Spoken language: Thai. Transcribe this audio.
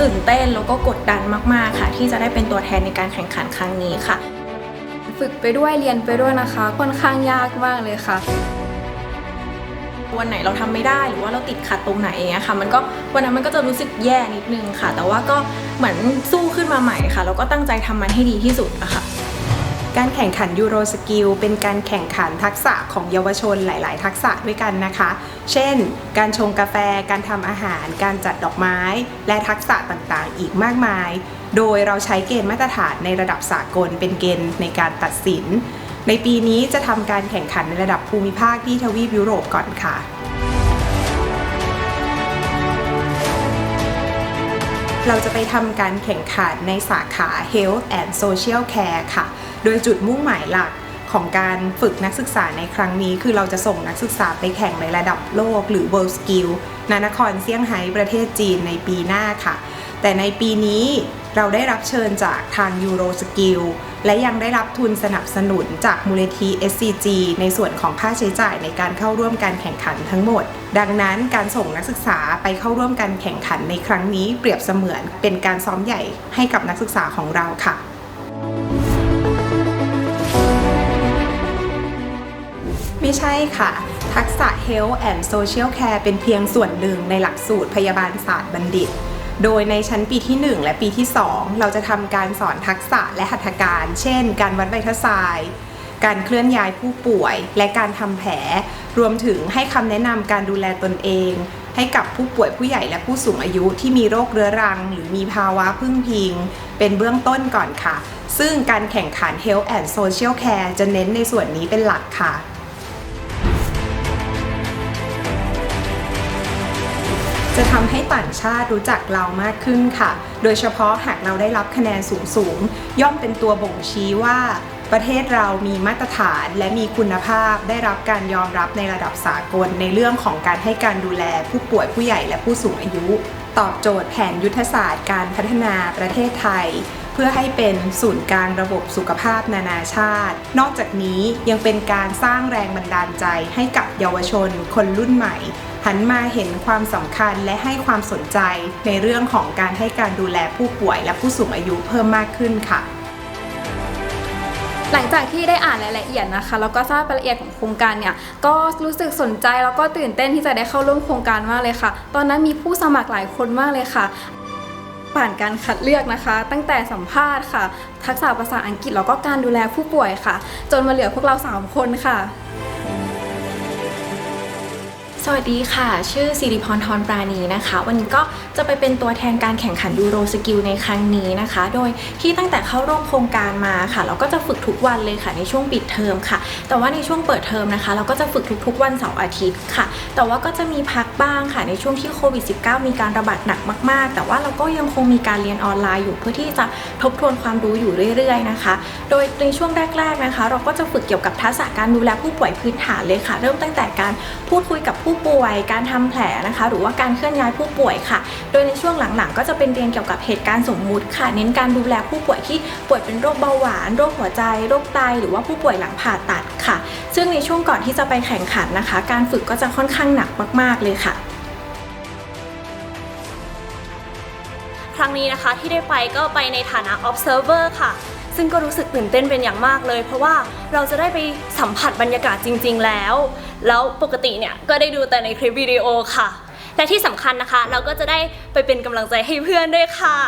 ตื่นเต้นแล้วก็กดดันมาก ๆ ค่ะ ที่จะได้เป็นตัวแทนในการแข่งขันครั้งนี้ค่ะ ฝึกไปด้วยเรียนไปด้วยนะคะ ค่อนข้างยากมากเลยค่ะ วันไหนเราทำไม่ได้หรือว่าเราติดขัดตรงไหนอย่างเงี้ยค่ะ มันก็วันนั้นมันก็จะรู้สึกแย่นิดนึงค่ะ แต่ว่าก็เหมือนสู้ขึ้นมาใหม่ค่ะแล้วก็ตั้งใจทำมันให้ดีที่สุดอะค่ะ การแข่งขันยูโรสกิลเป็นการแข่งขันทักษะของเยาวชนหลาย ๆ ทักษะด้วยกันนะคะ เช่น การชงกาแฟ การทำอาหาร การจัดดอกไม้ และทักษะต่าง ๆ อีกมากมาย โดยเราใช้เกณฑ์มาตรฐานในระดับสากลเป็นเกณฑ์ในการตัดสิน ในปีนี้จะทำการแข่งขันในระดับภูมิภาคที่ทวีปยุโรปก่อนค่ะ เราจะไปทำการแข่งขันในสาขา Health and Social Care ค่ะ โดยจุดมุ่งหมายหลักของการฝึกนักศึกษาในครั้งนี้ คือเราจะส่งนักศึกษาไปแข่งในระดับโลก หรือ World Skill ณนครเซี่ยงไฮ้ประเทศจีนในปีหน้าค่ะ แต่ในปีนี้เราได้รับเชิญจากทาง Euro Skill และยังได้รับทุนสนับสนุนจากมูลนิธิ SCG ในส่วนของค่าใช้จ่ายในการเข้าร่วมการแข่งขันทั้งหมด ดังนั้นการส่งนักศึกษาไปเข้าร่วมการแข่งขันในครั้งนี้เปรียบเสมือนเป็นการซ้อมใหญ่ให้กับนักศึกษาของเราค่ะไม่ใช่ค่ะ ทักษะ Health and Social Care เป็นเพียงส่วนหนึ่งในหลักสูตรพยาบาลศาสตร์บัณฑิต โดยในชั้นปีที่ 1 และปีที่ 2 เราจะทำการสอนทักษะและหัตถการ เช่น การวัดไวทัสไซด์การเคลื่อนย้ายผู้ป่วย และการทำแผล รวมถึงให้คำแนะนำการดูแลตนเอง ให้กับผู้ป่วยผู้ใหญ่และผู้สูงอายุที่มีโรคเรื้อรัง หรือมีภาวะพึ่งพิง เป็นเบื้องต้นก่อนค่ะ ซึ่งการแข่งขัน Health and Social Care จะเน้นในส่วนนี้เป็นหลักค่ะ จะทำให้ต่างชาติรู้จักเรามากขึ้นค่ะ โดยเฉพาะหากเราได้รับคะแนนสูงๆย่อมเป็นตัวบ่งชี้ว่า ประเทศเรามีมาตรฐานและมีคุณภาพได้รับการยอมรับในระดับสากลในเรื่องของการให้การดูแลผู้ป่วยผู้ใหญ่และผู้สูงอายุ ตอบโจทย์แผนยุทธศาสตร์การพัฒนาประเทศไทยเพื่อให้เป็นศูนย์กลางระบบสุขภาพนานาชาติ นอกจากนี้ยังเป็นการสร้างแรงบันดาลใจให้กับเยาวชนคนรุ่นใหม่ หันมาเห็นความสำคัญและให้ความสนใจในเรื่องของการให้การดูแลผู้ป่วยและผู้สูงอายุเพิ่มมากขึ้นค่ะหลังจากที่ได้อ่านรายละเอียดนะคะแล้วก็ทราบรายละเอียดของโครงการเนี่ยก็รู้สึกสนใจแล้วก็ตื่นเต้นที่จะได้เข้าร่วมโครงการมากเลยค่ะ ตอนนั้นมีผู้สมัครหลายคนมากเลยค่ะ ผ่านการคัดเลือกนะคะ ตั้งแต่สัมภาษณ์ค่ะ ทักษะภาษาอังกฤษแล้วก็การดูแลผู้ป่วยค่ะ จนมาเหลือพวกเราสามคนค่ะ สวัสดีค่ะ ชื่อสิริพรทรปราณีนะคะ วันนี้ก็ จะไปเป็นตัวแทนการแข่งขันยูโรสกิลในครั้งนี้นะคะ โดยที่ตั้งแต่เข้าร่วมโครงการมาค่ะ เราก็จะฝึกทุกวันเลยค่ะในช่วงปิดเทอมค่ะ แต่ว่าในช่วงเปิดเทอมนะคะ เราก็จะฝึกทุกๆวันเสาร์อาทิตย์ค่ะ แต่ว่าก็จะมีพักบ้างค่ะในช่วงที่โควิด -19 มีการระบาดหนักมาก ๆ แต่ว่าเราก็ยังคงมีการเรียนออนไลน์อยู่เพื่อที่จะทบทวนความรู้อยู่เรื่อย ๆ นะคะ โดยในช่วงแรก ๆนะคะ เราก็จะฝึกเกี่ยวกับทักษะการดูแลผู้ป่วยพื้นฐานเลยค่ะ เริ่มตั้งแต่การพูดคุยกับผู้ป่วย การทำแผลนะคะ หรือว่าการเคลื่อนย้ายผู้ป่วยค่ะโดยในช่วงหลังๆ ก็จะเป็นเรียนเกี่ยวกับเหตุการณ์สมมุติค่ะ เน้นการดูแลผู้ป่วยที่ป่วยเป็นโรคเบาหวาน โรคหัวใจ โรคไต หรือว่าผู้ป่วยหลังผ่าตัดค่ะ ซึ่งในช่วงก่อนที่จะไปแข่งขันนะคะ การฝึกก็จะค่อนข้างหนักมาก ๆ เลยค่ะครั้งนี้นะคะที่ได้ไปก็ไปในฐานะ observer ค่ะ ซึ่งก็รู้สึกตื่นเต้นเป็นอย่างมากเลย เพราะว่าเราจะได้ไปสัมผัสบรรยากาศจริง ๆ แล้ว แล้วปกติเนี่ยก็ได้ดูแต่ในคลิปวิดีโอค่ะ และที่สำคัญนะคะ เราก็จะได้ไปเป็นกำลังใจให้เพื่อนด้วยค่ะ